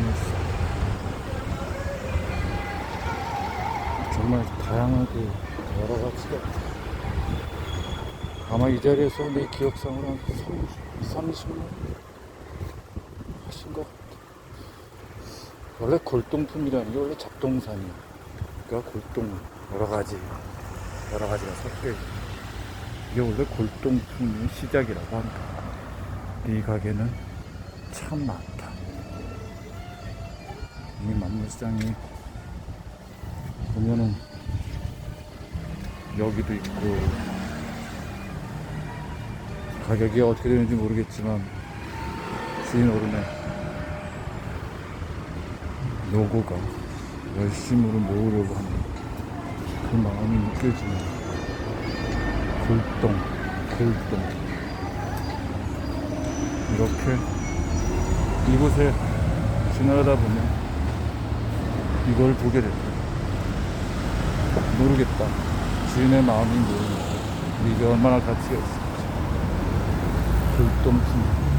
재밌어. 정말 다양하게 여러 가지가 아마 이 자리에서 내 기억상으로 한 30, 30년 하신 것 같아. 원래 골동품이라는 게 원래 잡동산이야. 그러니까 골동 여러 가지 여러 가지가 섞여 있어. 이게 원래 골동품의 시작이라고 한다. 이 가게는 참 많다. 이 만물상이 보면은 여기도 있고 가격이 어떻게 되는지 모르겠지만 주인 어른의 노고가 열심으로 모으려고 하는 그 마음이 느껴지는 골동 골동. 이렇게 이곳에 지나가다 보면 이걸 보게 됐다. 모르겠다. 주인의 마음이 모르겠다 이게 얼마나 가치가 있을지. 골동품